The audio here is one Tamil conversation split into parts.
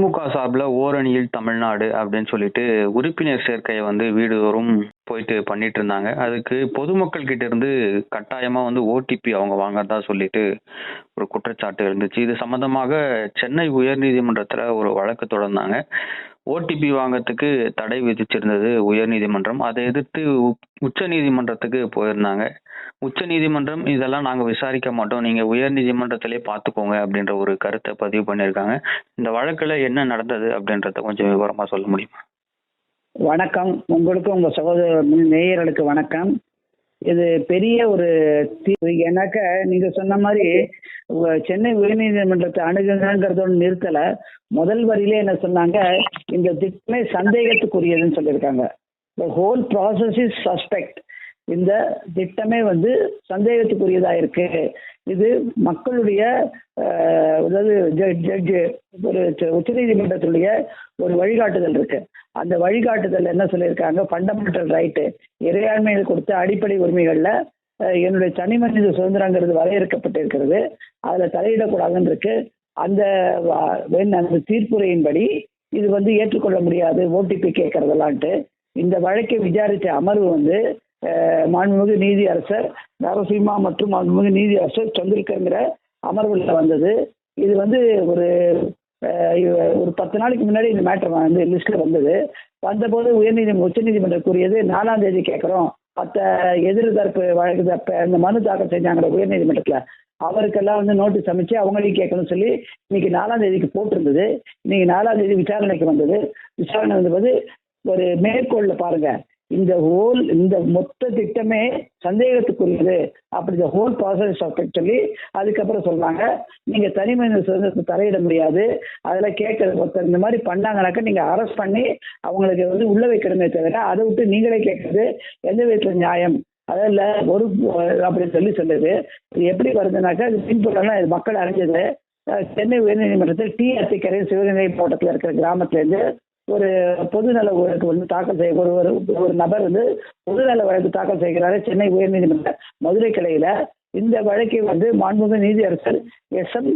திமுக சார்பில் ஓரணியில் தமிழ்நாடு அப்படின்னு சொல்லிட்டு உறுப்பினர் சேர்க்கையை வந்து வீடுதோறும் போயிட்டு பண்ணிட்டு இருந்தாங்க. அதுக்கு பொதுமக்கள் கிட்ட இருந்து கட்டாயமா வந்து ஓடிபி அவங்க வாங்கறதா சொல்லிட்டு ஒரு குற்றச்சாட்டு இருந்துச்சு. இது சம்பந்தமாக சென்னை உயர்நீதிமன்றத்தில் ஒரு வழக்கு தொடர்ந்தாங்க. ஓடிபி வாங்கறதுக்கு தடை விதிச்சிருந்தது உயர்நீதிமன்றம். அதை எதிர்த்து உச்ச நீதிமன்றத்துக்கு போயிருந்தாங்க. உச்ச நீதிமன்றம் இதெல்லாம் நாங்க விசாரிக்க மாட்டோம். நீங்க உயர் நீதிமன்றத்திலே பாத்துக்கோங்க அப்படின்ற ஒரு கருத்தை பதிவு பண்ணியிருக்காங்க. இந்த வழக்குல என்ன நடந்தது அப்படின்றத கொஞ்சம் விவரமா சொல்ல முடியுமா? வணக்கம். உங்களுக்கு உங்க சகோதர நேயர்களுக்கு வணக்கம். இது பெரிய ஒரு தீர்வு ஏன்னாக்க நீங்க சொன்ன மாதிரி சென்னை உயர்நீதிமன்றத்தை அணுகுங்கிறதோட நிறுத்தல. முதல் வரியிலே என்ன சொன்னாங்க? இந்த திட்டமே சந்தேகத்துக்குரியதுன்னு சொல்லியிருக்காங்க. The whole process is suspect இந்த திட்டமே வந்து சந்தேகத்துக்குரியதா இருக்கு. இது மக்களுடைய அதாவது ஜட்ஜு ஒரு உச்சநீதிமன்றத்துடைய ஒரு வழிகாட்டுதல் இருக்கு. அந்த வழிகாட்டுதல் என்ன சொல்லியிருக்காங்க? ஃபண்டமெண்டல் ரைட்டு இறையாண்மையில் கொடுத்த அடிப்படை உரிமைகளில் என்னுடைய தனி மனித சுதந்திரங்கிறது வரையறுக்கப்பட்டிருக்கிறது. அதுல தலையிடக்கூடாதுன்னு இருக்கு. அந்த வெண் அந்த தீர்ப்புரையின்படி இது வந்து ஏற்றுக்கொள்ள முடியாது ஓடிபி கேட்கறதெல்லான்ட்டு. இந்த வழக்கை விசாரித்த அமர்வு வந்து மாண்புமிகு நீதி அரசர் நரசிம்மா மற்றும் மாண்புமிகு நீதி அரசர் சந்திரிகர்ங்கிற அமர்வுல வந்தது. இது வந்து ஒரு ஒரு பத்து நாளைக்கு முன்னாடி இந்த மேட்டர் வந்து லிஸ்ட்ல வந்தது. வந்தபோது உயர்நீதிமன்றம் உச்சநீதிமன்றம் கூறியது நாலாம் தேதி கேட்குறோம். மற்ற எதிர் தரப்பு வழக்கு தரப்பு அந்த மனு தாக்கல் செஞ்சாங்க உயர்நீதிமன்றத்துல அவருக்கெல்லாம் வந்து நோட்டீஸ் அமைச்சு அவங்களையும் கேட்கணும்னு சொல்லி இன்னைக்கு நாலாம் தேதிக்கு போட்டிருந்தது. இன்னைக்கு நாலாம் தேதி விசாரணைக்கு வந்தது. விசாரணை வந்தபோது ஒரு மேற்கோள்ல பாருங்க. இந்த ஹோல் இந்த மொத்த திட்டமே சந்தேகத்துக்குரியது. அப்படி இந்த ஹோல் ப்ராசஸ் சொல்லி அதுக்கப்புறம் சொல்றாங்க நீங்க தனி மனித சுதந்திரத்தை தலையிட முடியாது. அதில் கேட்கறது ஒருத்தர் இந்த மாதிரி பண்ணாங்கனாக்கா நீங்க அரெஸ்ட் பண்ணி அவங்களுக்கு வந்து உள்ள வைக்கணுமே தவிர அதை விட்டு நீங்களே கேட்கறது எந்த விதத்துல நியாயம்? அதில் ஒரு அப்படின்னு சொல்லி சொல்லுது. இது எப்படி வருதுனாக்கா இது பின்புறம் இது மக்கள் அறிஞ்சது. சென்னை உயர்நீதிமன்றத்தில் டி அத்திக்கரை சிவகங்கை மாவட்டத்தில் இருக்கிற கிராமத்துலேருந்து ஒரு பொதுநல வழக்கு வந்து தாக்கல் செய்ய ஒரு ஒரு ஒரு நபர் வந்து பொதுநல வழக்கு தாக்கல் செய்கிறாரு சென்னை உயர்நீதிமன்ற மதுரை கிளையில இந்த வழக்கை வந்து மாண்புமிகு நீதியரசர் எஸ் எம்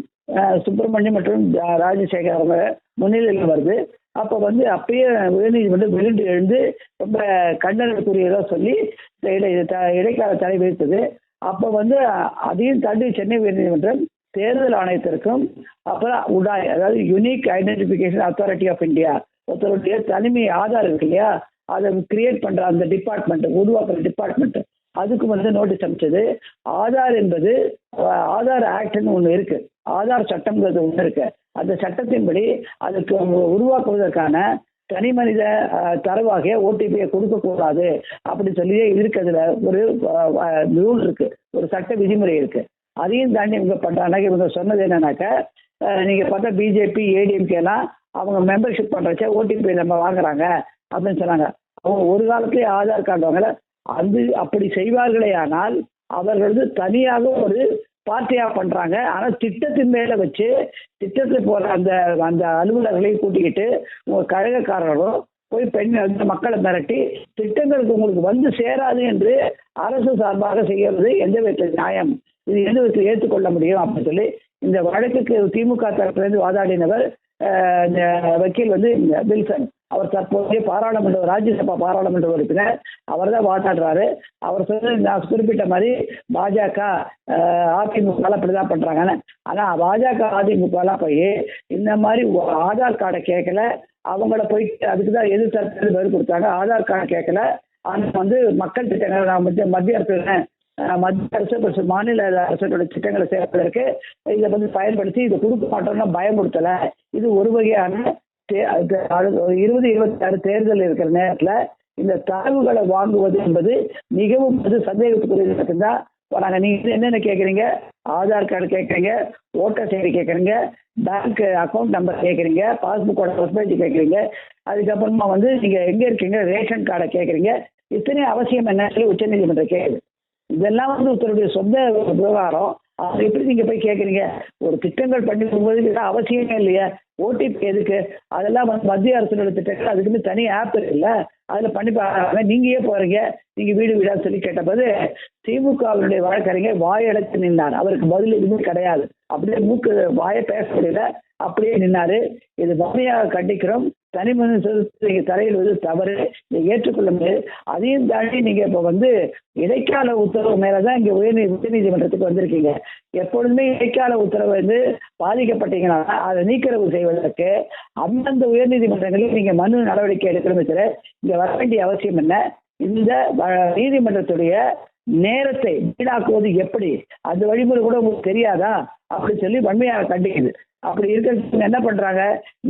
சுப்பிரமணியம் மற்றும் ராஜசேகர் அவங்க முன்னிலையில் வருது. அப்போ வந்து அப்பயே உயர்நீதிமன்றம் விழுந்து எழுந்து ரொம்ப கண்டனத்துக்குரியதா சொல்லி இடை த- இடைக்கால தடை வைத்தது அப்போ வந்து அதையும் தாண்டி சென்னை உயர்நீதிமன்றம் தேர்தல் ஆணையத்திற்கும் அப்புறம் உடாய் அதாவது unique identification authority of India ஒருத்தருடைய தனிமை ஆதார் இருக்கு இல்லையா? அதை கிரியேட் பண்ற அந்த டிபார்ட்மெண்ட் உருவாக்குற டிபார்ட்மெண்ட் அதுக்கு வந்து நோட்டீஸ் அமைச்சது ஆதார் என்பது ஆதார் ஆக்ட்னு ஒன்று இருக்கு. ஆதார் சட்டம்ங்கிறது ஒன்று இருக்கு. அந்த சட்டத்தின்படி அதுக்கு உருவாக்குவதற்கான தனி மனித அஹ், தரவாகிய ஓடிபியை கொடுக்கக்கூடாது அப்படின்னு சொல்லி இருக்கிறதுல ஒரு ரூல் இருக்கு. ஒரு சட்ட விதிமுறை இருக்கு. அதையும் தாண்டி இவங்க பண்றாங்க இவங்க சொன்னது என்னன்னாக்க நீங்கள் பார்த்தா பிஜேபி ஏடிஎம்கே அவங்க மெம்பர்ஷிப் பண்ணுறச்ச ஓடிபி நம்ம வாங்குறாங்க அப்படின்னு சொன்னாங்க. அவங்க ஒரு காலத்திலே ஆதார் கார்டு வாங்கல. அது அப்படி செய்வார்களே ஆனால் அவர்களது தனியாக ஒரு பார்ட்டியாக பண்ணுறாங்க ஆனால் திட்டத்தின் மேலே வச்சு திட்டத்தில் போகிற அந்த அந்த அலுவலர்களையும் கூட்டிக்கிட்டு உங்கள் கழகக்காரர்களும் போய் பெண் அந்த மக்களை மிரட்டி திட்டங்களுக்கு உங்களுக்கு வந்து சேராது என்று அரசு சார்பாக செய்கிறது எந்த விதத்தில் நியாயம். இது எந்த விதத்தில் ஏற்றுக்கொள்ள முடியும் அப்படின்னு சொல்லி இந்த வழக்குக்கு திமுக தரப்பிலிருந்து வாதாடினவர் இந்த வக்கீல் வந்து இந்த வில்சன். அவர் தற்போதைய பாராளுமன்ற ராஜ்யசபா பாராளுமன்ற உறுப்பினர். அவர் தான் வாதாடுறாரு. அவர் சொன்னது நான் குறிப்பிட்ட மாதிரி பாஜக அதிமுக அப்படிதான் பண்றாங்கன்னு. ஆனா பாஜக அதிமுக எல்லாம் போய் இந்த மாதிரி ஆதார் கார்டை கேட்கல. அவங்கள போயிட்டு அதுக்கு தான் எதிர்த்தரப்பு பதில் கொடுத்தாங்க. ஆதார் கார்டு கேட்கல. ஆனா வந்து மக்கள் திட்டங்கள் நான் மத்திய மத்திய அரசு மத்திய அரசு plus மாநில அரசோட திட்டங்களை சேர்ப்பதற்கு இதை வந்து பயன்படுத்தி இதை கொடுக்க மாட்டோம்னா பயமுறுத்தல. இது ஒரு வகையான தே- அது இருபது இருபத்தி ஆறு தேர்தல் இருக்கிற நேரத்துல இந்த தரவுகளை வாங்குவது என்பது மிகவும் அது சந்தேகத்துக்குரியது மட்டும்தான் இப்போ நாங்கள் நீங்கள் என்னென்ன கேட்குறீங்க ஆதார் கார்டு கேட்குறீங்க ஓட்டர் ஐடி கேட்குறீங்க பேங்க் அக்கௌண்ட் நம்பர் கேட்குறீங்க பாஸ்புக்கோட ஃபஸ்ட் கேட்குறீங்க அதுக்கப்புறமா வந்து நீங்கள் எங்கே இருக்கீங்க ரேஷன் கார்டை கேட்குறீங்க இத்தனை அவசியம் என்ன சொல்லி உச்சநீதிமன்றம் கேட்குது இதெல்லாம் வந்து ஒருத்தருடைய சொந்த விவகாரம். அதை எப்படி நீங்க போய் கேட்குறீங்க ஒரு திட்டங்கள் பண்ணி போகும்போது இதெல்லாம் அவசியமே இல்லையா. ஓடிபி எதுக்கு? அதெல்லாம் வந்து மத்திய அரசினுடைய திட்டங்கள். அதுக்குன்னு தனி ஆப் இருக்குல்ல. அதில் பண்ணி பாருங்க. நீங்க ஏன் போறீங்க. நீங்க வீடு வீடா சொல்லி கேட்டபோது திமுகவினுடைய வழக்கறிஞர் வாயடைத்து நின்றார். அவருக்கு பதில் எதுவுமே கிடையாது. அப்படியே மூக்கு வாயை பேச முடியல. அப்படியே நின்னாரு. இது வன்மையாக கண்டிக்கிறோம். தனி மனித நீங்க தலையில் வந்து தவறு இதை ஏற்றுக்கொள்ள முடியாது. அதையும் தாண்டி நீங்க இப்ப வந்து இடைக்கால உத்தரவு மேலதான் இங்க உயர்நீ உச்சநீதிமன்றத்துக்கு வந்திருக்கீங்க. எப்பொழுதுமே இடைக்கால உத்தரவு வந்து பாதிக்கப்பட்டீங்கன்னா அதை நீக்கிறவு செய்வதற்கு அந்தந்த உயர்நீதிமன்றங்களில் நீங்க மனு நடவடிக்கை எடுக்கணுமே தவிர இங்க வர வேண்டிய அவசியம் என்ன? இந்த வ- நீதிமன்றத்துடைய நேரத்தை வீணாக்குவது எப்படி? அந்த வழிமுறை கூட உங்களுக்கு தெரியாதா? அப்படின்னு சொல்லி வன்மையாக கண்டிக்குது. அப்படி இருக்கிறது என்ன பண்றாங்க?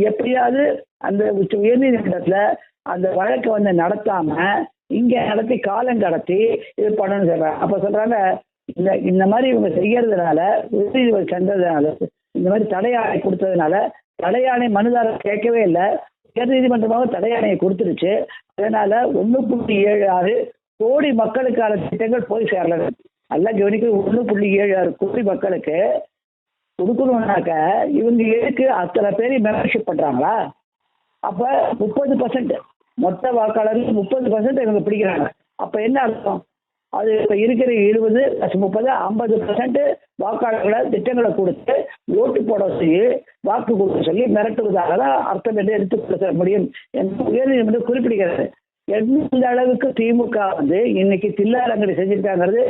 எப்படியாவது அந்த உச்ச உயர்நீதிமன்றத்துல அந்த வழக்கை வந்து நடத்தாம இங்க நடத்தி காலம் கடத்தி இது பண்ணணும்னு சொல்றாங்க. அப்ப சொல்றாங்க இந்த இந்த மாதிரி இவங்க செய்யறதுனால உயர்நீதிமன்றம் சென்றதுனால இந்த மாதிரி தடையாணை கொடுத்ததுனால தடையாணை மனுதாரர் கேட்கவே இல்லை. உயர்நீதிமன்றமாக தடையாணையை கொடுத்துருச்சு. அதனால ஒன்று புள்ளி ஏழு ஆறு கோடி மக்களுக்கான திட்டங்கள் போய் சேரல நல்லா கவனிக்க ஒன்று புள்ளி ஏழு ஆறு கோடி மக்களுக்கு கொடுக்கணும்னாக்க இவங்க எதுக்கு அத்தனை பேர் மெம்பர்ஷிப் பண்ணுறாங்களா அப்போ முப்பது பர்சன்ட் மொத்த வாக்காளர்கள் முப்பது பர்சன்ட் இவங்க பிடிக்கிறாங்க. அப்போ என்ன அர்த்தம்? அது இப்போ இருக்கிற இருபது முப்பது ஐம்பது பர்சன்ட் வாக்காளர்களை திட்டங்களை கொடுத்து ஓட்டு போட சொல்லி வாக்கு கொடுக்க சொல்லி மிரட்டுவதாக தான் அர்த்தம் என்று எடுத்துக்கொள்ள முடியும் என்று உயர்நீதிமன்றம் குறிப்பிடுகிறது. எந்த அளவுக்கு திமுக வந்து இன்னைக்கு தில்லாலங்கடி செஞ்சிருக்காங்கிறது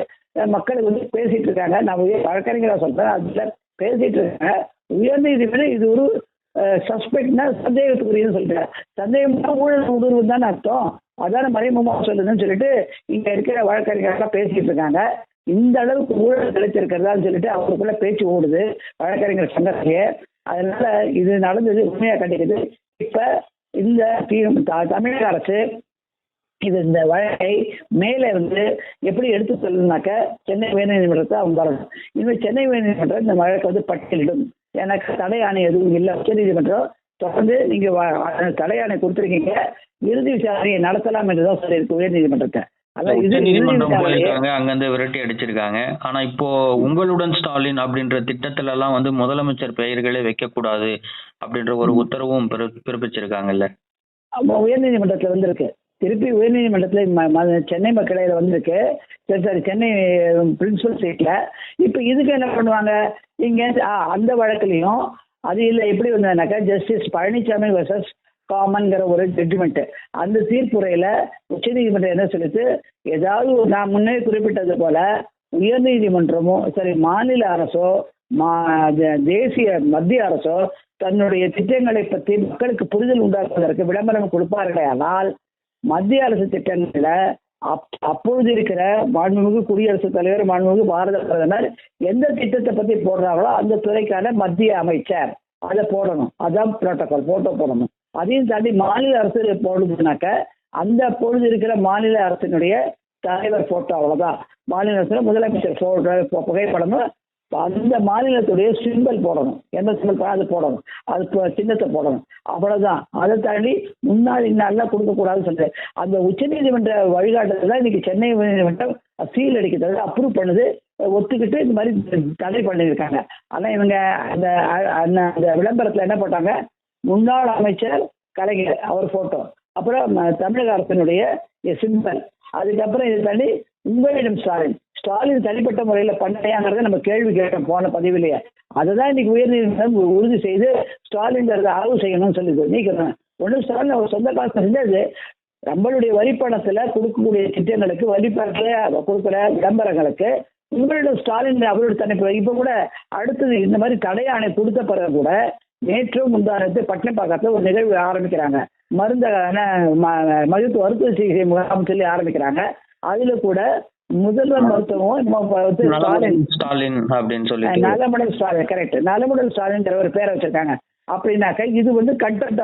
மக்களுக்கு வந்து பேசிட்டு இருக்காங்க. நான் வழக்கறிஞராக சொல்றேன். அதுல பேசிட்டு இருக்காங்க உயர்ந்த இது ஒரு சஸ்பெக்ட்னா சந்தேகத்துக்குரியன்னு சொல்லிட்டேன் சந்தேகம்னா ஊழல் உதர்வு தானே அர்த்தம். அதான மறைமுகமாக சொல்லுதுன்னு சொல்லிட்டு இங்க இருக்கிற வழக்கறிஞர்கள்லாம் பேசிட்டு இருக்காங்க. இந்த அளவுக்கு ஊழல் கிடைச்சிருக்கிறதான்னு சொல்லிட்டு அவருக்குள்ள பேச்சு ஓடுது. வழக்கறிஞர் சங்கத்திலேயே. அதனால இது நடந்தது உண்மையா கண்டிக்குது. இப்ப இந்த த- தமிழக அரசு இது இந்த வழக்கை மேலே இருந்து எப்படி எடுத்து சொல்லணும்னாக்க சென்னை உயர்நீதிமன்றத்தை அவங்க வரணும். இனிமேல் சென்னை உயர்நீதிமன்றம் இந்த வழக்கை வந்து பட்டியலிடும். எனக்கு தடை ஆணை எதுவும் இல்லை. உச்சநீதிமன்றம் தொடர்ந்து நீங்க தடை ஆணை கொடுத்துருக்கீங்க. இறுதி விசாரணையை நடத்தலாம் என்றுதான் சொல்லியிருக்கு உயர்நீதிமன்றத்தை. அங்கிருந்து விரட்டி அடிச்சிருக்காங்க. ஆனா இப்போ உங்களுடன் ஸ்டாலின் அப்படின்ற திட்டத்துல எல்லாம் வந்து முதலமைச்சர் பெயர்களே வைக்க கூடாது அப்படின்ற ஒரு உத்தரவும் பிற- பிறப்பிச்சிருக்காங்கல்ல. உயர்நீதிமன்றத்துல வந்திருக்கு. திருப்பி உயர்நீதிமன்றத்தில் ம- சென்னை மக்களையில் வந்திருக்கு. சரி சரி சென்னை பிரின்சிபல் சீட்டில் இப்போ இதுக்கு என்ன பண்ணுவாங்க? இங்கே அந்த வழக்குலையும் அது இல்லை எப்படி வந்ததுனாக்கா ஜஸ்டிஸ் பழனிசாமி வர்சஸ் காமன்கிற ஒரு ஜட்ஜ்மெண்ட் அந்த தீர்ப்புரையில உச்சநீதிமன்றம் என்ன சொல்லுது? ஏதாவது ஒரு- நான் முன்னே குறிப்பிட்டது போல உயர்நீதிமன்றமும் சரி மாநில அரசோ மா- தே- தேசிய மத்திய அரசோ தன்னுடைய திட்டங்களை பற்றி மக்களுக்கு புரிதல் உண்டாக்குவதற்கு விளம்பரம் கொடுப்பார்களே ஆனால் மத்திய அரசு திட்டங்கள்ல அப்- அப்பொழுது இருக்கிற மாண்புமிகு குடியரசுத் தலைவர் மாண்புமிகு பாரத பிரதமர் எந்த திட்டத்தை பத்தி போடுறாங்களோ அந்த துறைக்கான மத்திய அமைச்சர் அதை போடணும். அதான் புரோட்டோகால் போட்டோ போடணும். அதையும் தாண்டி மாநில அரசு போடுதுனாக்க அந்த பொழுது இருக்கிற மாநில அரசினுடைய தலைவர் போட்டோ அவ்வளவுதான். மாநில அரசு முதலமைச்சர் போடுற புகைப்படமும் அந்த மாநிலத்துடைய சிம்பல் போடணும். எந்த சிம்பல் அது போடணும். அது சின்னத்தை போடணும். அவ்வளவுதான். அதை தாண்டி முன்னாள் இன்னால கொடுக்கக்கூடாதுன்னு சொல்றேன் அந்த உச்சநீதிமன்ற வழிகாட்டுதல் தான் இன்னைக்கு சென்னை உயர்நீதிமன்றம் சீல் அடிக்கிறது அப்ரூவ் பண்ணுது ஒத்துக்கிட்டு இந்த மாதிரி தடை பண்ணியிருக்காங்க. ஆனா இவங்க அந்த அந்த அந்த விளம்பரத்துல என்ன போட்டாங்க? முன்னாள் அமைச்சர் கலைஞர் அவர் போட்டோ அப்புறம் தமிழக அரசினுடைய சிம்பல் அதுக்கப்புறம் இது தாண்டி உங்களிடம் ஸ்டாலின். ஸ்டாலின் தனிப்பட்ட முறையில் பண்ணையாங்கிறத நம்ம கேள்வி கேட்டோம் போன பதிவிலேயே. அதுதான் இன்னைக்கு உயர்நீதிமன்றம் உறுதி செய்து ஸ்டாலின்கிறத ஆய்வு செய்யணும்னு சொல்லுது. நீக்கணும் ஒன்றும் ஸ்டாலின் அவர் சொந்த காசு செஞ்சது. நம்மளுடைய வரிப்பணத்துல கொடுக்கக்கூடிய திட்டங்களுக்கு வரிப்பணத்துல கொடுக்குற விளம்பரங்களுக்கு உங்களிடம் ஸ்டாலின் அவருடைய தனிப்பு இப்போ கூட அடுத்தது இந்த மாதிரி தடை ஆணை கொடுத்த பிறகு கூட நேற்று முந்தானத்து பட்டினப்பாக்கத்தில் ஒரு நிகழ்வு ஆரம்பிக்கிறாங்க. மருந்த மருத்துவ மருத்துவ சிகிச்சை முகாம் சொல்லி ஆரம்பிக்கிறாங்க. அதுல கூட முதல்வர் மருத்துவம் ஸ்டாலின். ஸ்டாலின் அப்படின்னு சொல்லிட்டு. நலமுடல் ஸ்டாலின் கரெக்ட் நலமுடல் ஸ்டாலின் ஒரு பேரை வச்சிருக்காங்க. அப்படின்னாக்க இது வந்து கண்டென்ட்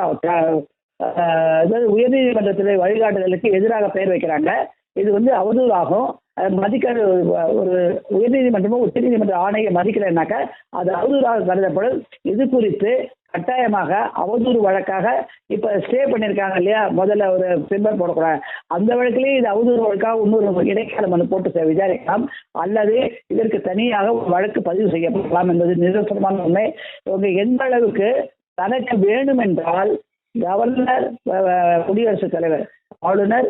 அதாவது உயர்நீதிமன்றத்தில் வழிகாட்டுதலுக்கு எதிராக பெயர் வைக்கிறாங்க. இது வந்து அவதூறு ஆகும் மதிக்காத ஒரு- ஒரு உயர்நீதிமன்றமோ உச்சநீதிமன்ற ஆணையை மதிக்கலைன்னாக்க அது அவதூறாக கருதப்படும். இது குறித்து கட்டாயமாக அவதூறு வழக்காக இப்ப ஸ்டே பண்ணியிருக்காங்க இல்லையா? முதல்ல ஒரு சிம்பல் போடக்கூடாது. அந்த வழக்கிலேயே இது அவதூறு வழக்காக இன்னொரு இடைக்கால மனு போட்டு விசாரிக்கலாம். அல்லது இதற்கு தனியாக ஒரு வழக்கு பதிவு செய்யப்படலாம் என்பது நிதர்சனமான உண்மை. இவங்க எந்த அளவுக்கு தனக்கு வேணும் என்றால் கவர்னர் குடியரசுத் தலைவர் ஆளுநர்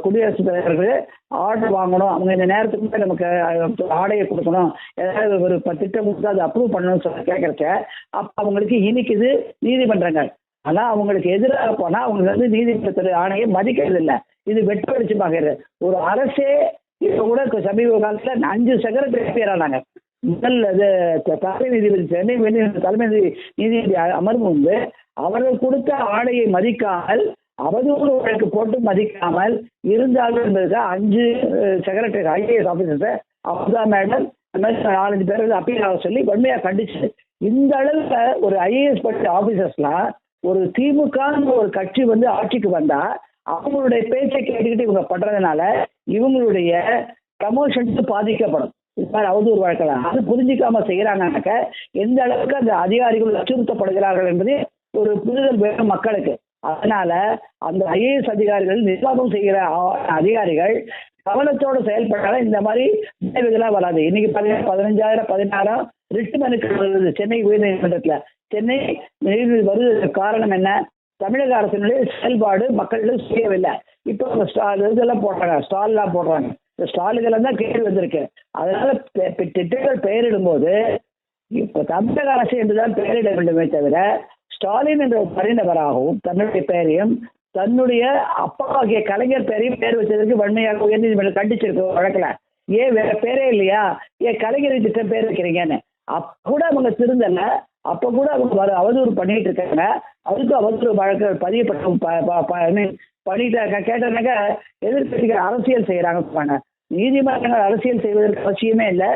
குடியரசுத் தலைவர்கள் ஆர்டர் வாங்கணும். அவங்க இந்த நேரத்துக்கு முன்னாடி நமக்கு ஆடையை கொடுக்கணும். ஏதாவது ஒரு திட்டம் கொடுத்து அதை அப்ரூவ் பண்ணணும்னு சொல்லி கேட்கறச்ச அப்ப அவங்களுக்கு இனிக்குது நீதிமன்றங்கள் ஆனா அவங்களுக்கு எதிராக போனா அவங்களுக்கு வந்து நீதிமன்றத்துடைய ஆணையை மதிக்கிறது இல்லை. இது வெட்ட வெளிச்சமாகிறது ஒரு அரசே இப்ப கூட சமீப காலத்துல அஞ்சு செக்ரட்டரி பேர் ஆனாங்க முதல் இது தலைமை நீதிபதி சென்னை தலைமை நீதி- நீதிபதி அமர்வு வந்து அவர்கள் கொடுத்த ஆணையை மதிக்காமல் அவதூறு வழக்கு போட்டு மதிக்காமல் இருந்தாலும் என்பதுக்கு அஞ்சு செக்ரட்டரி ஐஏஎஸ் ஆபீசர்ஸை அப்தா மேடம் மாதிரி நாலஞ்சு பேர் அப்பீல் ஆக சொல்லி வன்மையாக கண்டிச்சு. இந்த அளவுக்கு ஒரு ஐஏஎஸ் படித்த ஆபீசர்ஸ்லாம் ஒரு திமுக ஒரு கட்சி வந்து ஆட்சிக்கு வந்தா அவங்களுடைய பேச்சை கேட்டுக்கிட்டு இவங்க பண்றதுனால இவங்களுடைய ப்ரமோஷன்ஸ் பாதிக்கப்படும். இது மாதிரி அவதூறு வழக்கலாம் அது புரிஞ்சிக்காம செய்யறாங்கனாக்க எந்த அளவுக்கு அந்த அதிகாரிகள் அச்சுறுத்தப்படுகிறார்கள் என்பது ஒரு புரிதல் வேணும் மக்களுக்கு. அதனால அந்த ஐஏஎஸ் அதிகாரிகள் நிர்வாகம் செய்கிற அதிகாரிகள் கவனத்தோடு செயல்பட்டாலும் இந்த மாதிரி விளைவுகளாக வராது. இன்னைக்கு பாத்தீங்கன்னா பதினஞ்சாயிரம் பதினாயிரம் ரிட்டு மனுக்கள் வருது. சென்னை உயர்நீதிமன்றத்துல. சென்னை நீதிபதி வருவதற்கு காரணம் என்ன? தமிழக அரசினுடைய செயல்பாடு மக்களிடம் செய்யவில்லை இப்போ அந்த ஸ்டால் இதெல்லாம் போடுறாங்க ஸ்டால்லாம் போடுறாங்க. இந்த ஸ்டாலுக்கெல்லாம் தான் கேள்வி வந்திருக்கு. அதனால திட்டங்கள் பெயரிடும் போது பெயரிடும்போது இப்போ தமிழக அரசு என்றுதான் பெயரிட வேண்டுமே தவிர ஸ்டாலின் என்ற ஒரு தனிநபராகவும் தன்னுடைய பெயரையும் தன்னுடைய அப்பாவாகிய கலைஞர் பெயரையும் பேர் வச்சதற்கு வன்மையாக உயர்நீதிமன்றம் கண்டிச்சிருக்க வழக்கில். ஏன் வேற பேரே இல்லையா? ஏன் கலைஞரை திட்டம் பேர் வைக்கிறீங்கன்னு. அப்ப கூட அவங்க திருந்தல அப்ப கூட அவங்க வர- அவதூறு பண்ணிட்டு இருக்காங்க. அதுக்கு அவதூறு வழக்கு பதியப்பட்ட ப- ப- ப- பண்ணிட்டு கேட்டாங்க எதிர்கட்சிகள் அரசியல் செய்யறாங்க நீதிமன்றங்கள் அரசியல் செய்வதற்கு அவசியமே இல்லை.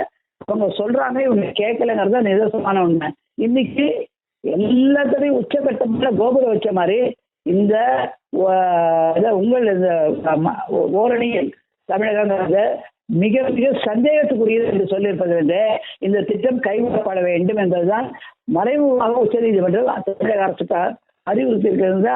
அவங்க சொல்றாங்க இவங்க கேட்கலங்கிறது தான் நிதர்சனமான உண்மை. இன்னைக்கு எல்லாத்தையும் உச்சகட்டமான கோபுரம் வச்ச மாதிரி இந்த உங்கள் இந்த ஓரணியில் தமிழகங்கிறது மிக மிக சந்தேகத்துக்குரியது என்று சொல்லியிருப்பதிலிருந்து இந்த திட்டம் கைவிடப்பட வேண்டும் என்பதுதான் மறைமுகமாக உச்சநீதிமன்றம் தமிழக அரசுக்கு அறிவுறுத்தியிருக்கிறது.